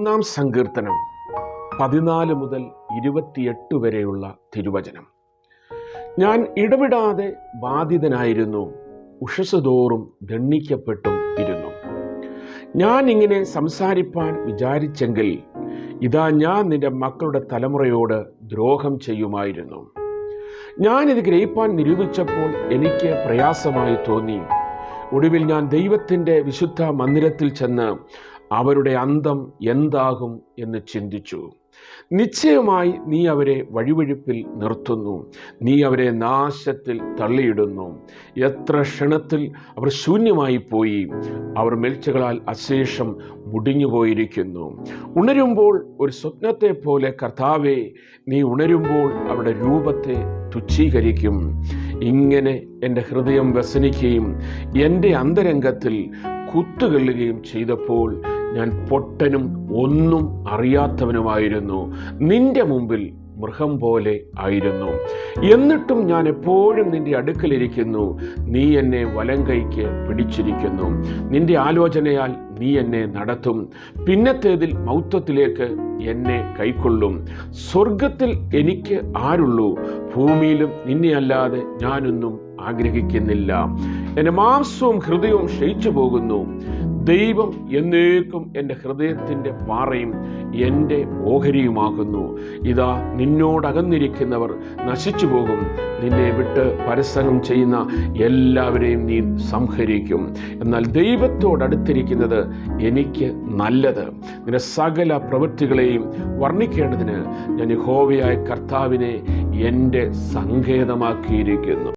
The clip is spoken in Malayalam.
ഒന്നാം സങ്കീർത്തനം പതിനാല് മുതൽ ഇരുപത്തിയെട്ട് വരെയുള്ള തിരുവചനം. ഞാൻ ഇടവിടാതെ ബാധിതനായിരുന്നു ഉഷസ് ദണ്ണിക്കപ്പെട്ടും ഇരുന്നു. ഞാൻ ഇങ്ങനെ സംസാരിപ്പാൻ വിചാരിച്ചെങ്കിൽ ഇതാ ഞാൻ നിന്റെ മക്കളുടെ തലമുറയോട് ദ്രോഹം ചെയ്യുമായിരുന്നു. ഞാനിത് ഗ്രഹിപ്പാൻ നിരൂപിച്ചപ്പോൾ എനിക്ക് പ്രയാസമായി തോന്നി. ഒടുവിൽ ഞാൻ ദൈവത്തിന്റെ വിശുദ്ധ മന്ദിരത്തിൽ ചെന്ന് അവരുടെ അന്തം എന്താകും എന്ന് ചിന്തിച്ചു. നിശ്ചയമായി നീ അവരെ വഴിവഴുപ്പിൽ നിർത്തുന്നു. നീ അവരെ നാശത്തിൽ തള്ളിയിടുന്നു. എത്ര ക്ഷണത്തിൽ അവർ ശൂന്യമായി പോയി. അവർ മെൽച്ചകളാൽ അശേഷം മുടിഞ്ഞുപോയിരിക്കുന്നു. ഉണരുമ്പോൾ ഒരു സ്വപ്നത്തെ പോലെ കർത്താവെ നീ ഉണരുമ്പോൾ അവരുടെ രൂപത്തെ തുച്ഛീകരിക്കും. ഇങ്ങനെ എന്റെ ഹൃദയം വ്യസനിക്കുകയും എന്റെ അന്തരംഗത്തിൽ കുത്തുകൊള്ളുകയും ചെയ്തപ്പോൾ ഞാൻ പൊട്ടനും ഒന്നും അറിയാത്തവനുമായിരുന്നു. നിന്റെ മുമ്പിൽ മൃഗം പോലെ ആയിരുന്നു. എന്നിട്ടും ഞാൻ എപ്പോഴും നിന്റെ അടുക്കലിരിക്കുന്നു നീ എന്നെ വലം കൈക്ക് പിടിച്ചിരിക്കുന്നു. നിന്റെ ആലോചനയാൽ നീ എന്നെ നടത്തും. പിന്നത്തേതിൽ മൗത്വത്തിലേക്ക് എന്നെ കൈക്കൊള്ളും. സ്വർഗത്തിൽ എനിക്ക് ആരുള്ളൂ? ഭൂമിയിലും നിന്നെ അല്ലാതെ ഞാനൊന്നും ആഗ്രഹിക്കുന്നില്ല. എന്റെ മാംസവും ഹൃദയവും ക്ഷയിച്ചു പോകുന്നു ദൈവം എന്നേക്കും എന്റെ ഹൃദയത്തിന്റെ പാറയും എന്റെ ഓഹരിയുമാകുന്നു. ഇതാ നിന്നോടകന്നിരിക്കുന്നവർ നശിച്ചു പോകും. നിന്നെ വിട്ട് പരസംഗം ചെയ്യുന്ന എല്ലാവരെയും നീ സംഹരിക്കും. എന്നാൽ ദൈവത്തോടടുത്തിരിക്കുന്നത് എനിക്ക് നല്ലത്. നിന്റെ സകല പ്രവൃത്തികളെയും വർണിക്കേണ്ടതിന് ഞാൻ ഹോവയായ കർത്താവിനെ എന്റെ സങ്കേതമാക്കിയിരിക്കുന്നു.